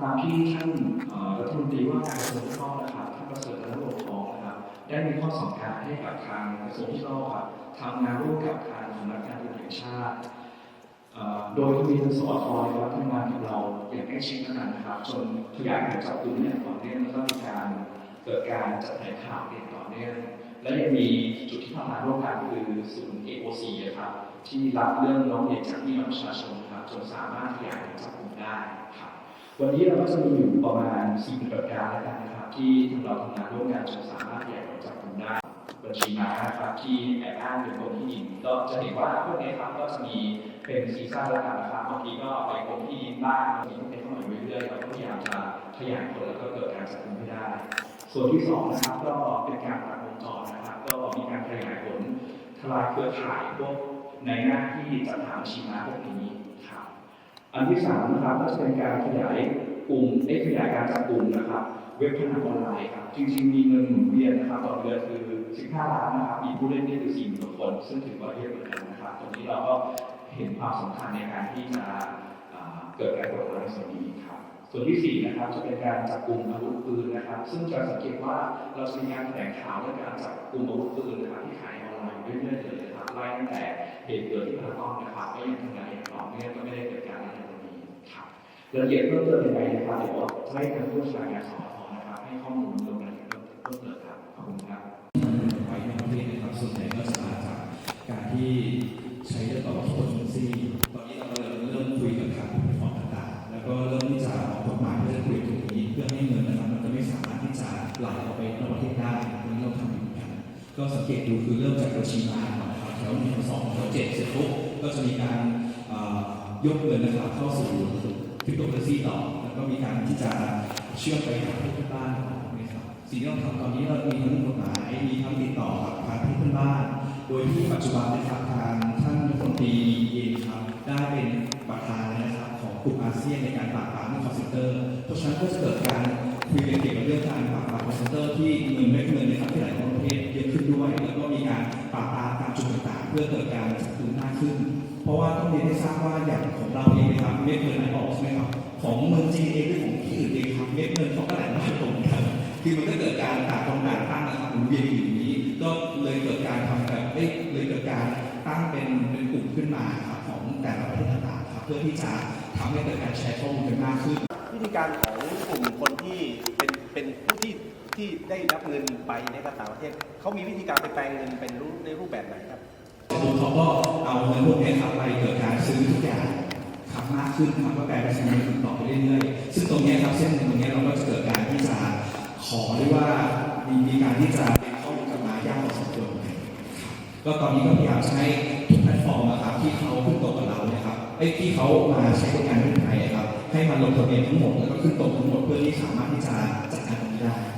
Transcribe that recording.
ตามที่ท่านรัฐมนตรีว่าการกระทรวงดิจิทัลนะครับท่านประเสริฐและโลกทองนะครับ ได้มีข้อสั่งการให้กับทางกระทรวงดิจิทัลครับทำงานร่วมกับทางสำนักงานตำรวจแห่งชาติเอ่อโดยมีสอทนะครับทำงานกับเราอย่างใกล้ชิดขนาดนะครับ จนขยายการจับกลุ่มอย่างต่อเนื่องแล้วก็มีการเกิดการจัดแถลงข่าวอย่างต่อเนื่องและยังมีจุดที่ทำงานร่วมกันคือศูนย์ AOC อะครับที่รับเรื่องร้องเรียนจากพี่น้องประชาชนครับจนสามารถขยายการจับกลุ่มได้ครับ วันนี้เราก็จะมีอยู่ประมาณ4ปฏิบัติการแล้วกันนะครับ ที่ทางเราทำงานร่วมกันจนสามารถขยายกจับกลุ่มได้บัญชีม้านะครับที่แอบอ้างเป็นกรมที่ดินก็จะเห็นว่าพวกนี้ครับก็จะมีเป็นซีซั่นแล้วกันนะครับบางทีก็ไปกรมที่ดินบ้างบางทีก็เป็นเข้ามาเรื่อยๆเราก็พยายามจะขยายผลแล้วก็เกิดการจับกลุ่มให้ได้ ส่วนที่สองนะครับก็เป็นการตัดวงจรนะครับ ก็มีการขยายผลทลายเครือข่ายพวกในหน้าที่จัดหาบัญชีม้าพวกนี้ครับ อันที่สามนะครับก็จะเป็นการขยายกลุ่มได้ขยายการจับกลุ่มนะครับ เว็บพนันออนไลน์ครับจริงๆมีเงินหมุนเวียนนะครับต่อเดือนคือ 15 ล้านนะครับ มีผู้เล่นนี่คือ4 0 0 0 0คน ซึ่งถือว่าเยอะเหมือนกันนะครับตรงนี้เราก็เห็นความสำคัญในการที่จะอ่าเกิดการกดดันในส่วนนี้ครับส่วนที่สี่นะครับจะเป็นการจับกลุ่มอาวุธปืนนะครับ ซึ่งจะสังเกตว่าเราจะมีการแถลงข่าวเรื่องการจับกลุ่มอาวุธปืนนะครับที่ขายออนไลน์เรื่อยๆเลยนะครับไล่ตั้งแต่เหตุเกิดที่พารากอนนะครับก็ยังทำงานอย่างต่อเนื่อง รับรายละเอียดเพิ่มเติมยังไงนะครับเดี๋ยวให้ทางผู้ชาการสอทนะครับให้ข้อมูลลงรายละเอียดเพิ่มเติมครับขอบคุณครับไว้ในประเทศนะครับส่วนใหญ่ก็จะมาจากการที่ใช้เรื่องต่อวัตถุประสงค์ซีตอนนี้เราเริ่มเริ่มคุยกับทางผู้ปกครองต่างๆแล้วก็เริ่มที่จะออกกฎหมายเพื่อคุยตรงนี้เพื่อให้เงินนะครับมันจะไม่สามารถที่จะไหลออกไปนอกประเทศได้ตรงนี้เราทำอยู่กันก็สังเกตดูคือเริ่มจากบัญชีม้าก่อนนะครับแถวหนึ่งสองแถวเจ็ดเสร็จปุ๊บก็จะมีการยกเงินนะครับเข้าสู่ โตเคอรนซีต่อ แล้วก็มีการที่จะเชื่อมไปหาผู้เพื่อนบ้านนะครับสิ่งที่เราทำตอนนี้เรามีทั้งกฎหมายมีทั้งติดต่อกับทางเพื่อนบ้าน โดยที่ปัจจุบันนะครับทางท่านรัฐมนตรีเองครับได้เป็นประธานนะครับของกลุ่มอาเซียนในการปราบปรามคอร์เซนเตอร์เพราะฉะนั้นก็จะเกิดการ เพื่อเกิดการจับกลุ่าขึ้น เพราะว่าต้องเรียนให้ทราบว่าอย่างของเราเองนะครับเม็ดเงินไหลออกใช่ไหมครับของเมืองจีนเองหรือของที่อื่นเองครับเม็ดเงินเขาก็ไหลมาตรงกันคือมันก็เกิดการต่างคนต่างตั้งนะครับหมุนเวียนอยู่อย่างนี้ ก็เลยเกิดการทำแบบเอ้ยเลยเกิดการตั้งเป็นเป็นกลุ่มขึ้นมาครับของแต่ละประเทศต่างๆครับเพื่อที่จะทำให้เกิดการแชร์ข้อมูลกันมากขึ้นวิธีการของกลุ่มคนที่เป็นเป็นผู้ที่ที่ได้รับเงินไปในต่างประเทศเขามีวิธีการไปแปลงเงินเป็นรูปในรูปแบบไหนครับ แต่ผมเขาก็เอาเงินพวกนี้ครับไปเกิดการซื้อทุกอย่างครับมากขึ้นครับก็กลเป็นเงินต่อไปเรื่อยๆ ซึ่งตรงนี้ครับเส้นตรงนี้เราก็จะเกิดการที่จะขอหรือว่ามีมีการที่จะเป็นข้อมูลกับมายากพอสมควรครับก็ตอนนี้ก็พยายามให้ทุกแพลตฟอร์มนะครับที่เขาขึ้นตกกับเรานี่ยครับไอ้ที่เขามาใช้บริการที่ไทยอะครับให้มาลงทะเบียนทั้งหมดแล้วก็ขึ้นตกทั้งหมดเพื่อที่สามารถที่จะจัดการตรงนี้ได้